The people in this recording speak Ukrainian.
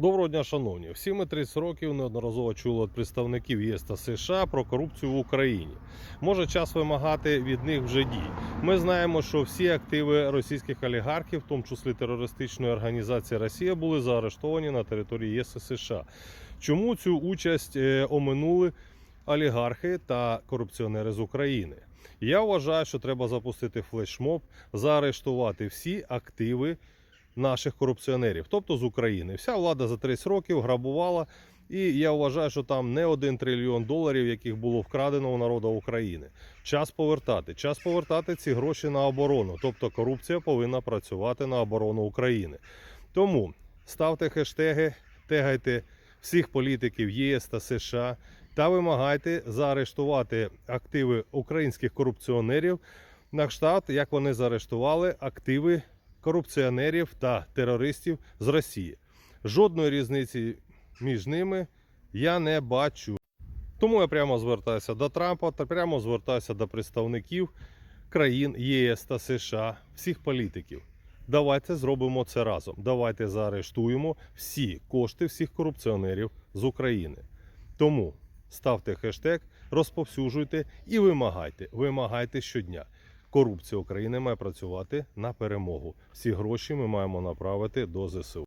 Доброго дня, шановні. Всі ми 30 років неодноразово чули від представників ЄС та США про корупцію в Україні. Може час вимагати від них вже дій. Ми знаємо, що всі активи російських олігархів, в тому числі терористичної організації Росія, були заарештовані на території ЄС і США. Чому цю участь е, оминули олігархи та корупціонери з України? Я вважаю, що треба запустити флешмоб, заарештувати всі активи наших корупціонерів, тобто з України. Вся влада за 30 років грабувала, і я вважаю, що там не один трильйон доларів, яких було вкрадено у народу України. Час повертати. Час повертати ці гроші на оборону. Тобто корупція повинна працювати на оборону України. Тому ставте хештеги, тегайте всіх політиків ЄС та США та вимагайте заарештувати активи українських корупціонерів на кшталт, як вони заарештували активи корупціонерів та терористів з Росії. Жодної різниці між ними я не бачу. Тому я прямо звертаюся до Трампа та прямо звертаюся до представників країн ЄС та США, всіх політиків. Давайте зробимо це разом. Давайте заарештуємо всі кошти всіх корупціонерів з України. Тому ставте хештег, розповсюджуйте і вимагайте. Вимагайте щодня. Корупція України має працювати на перемогу. Всі гроші ми маємо направити до ЗСУ.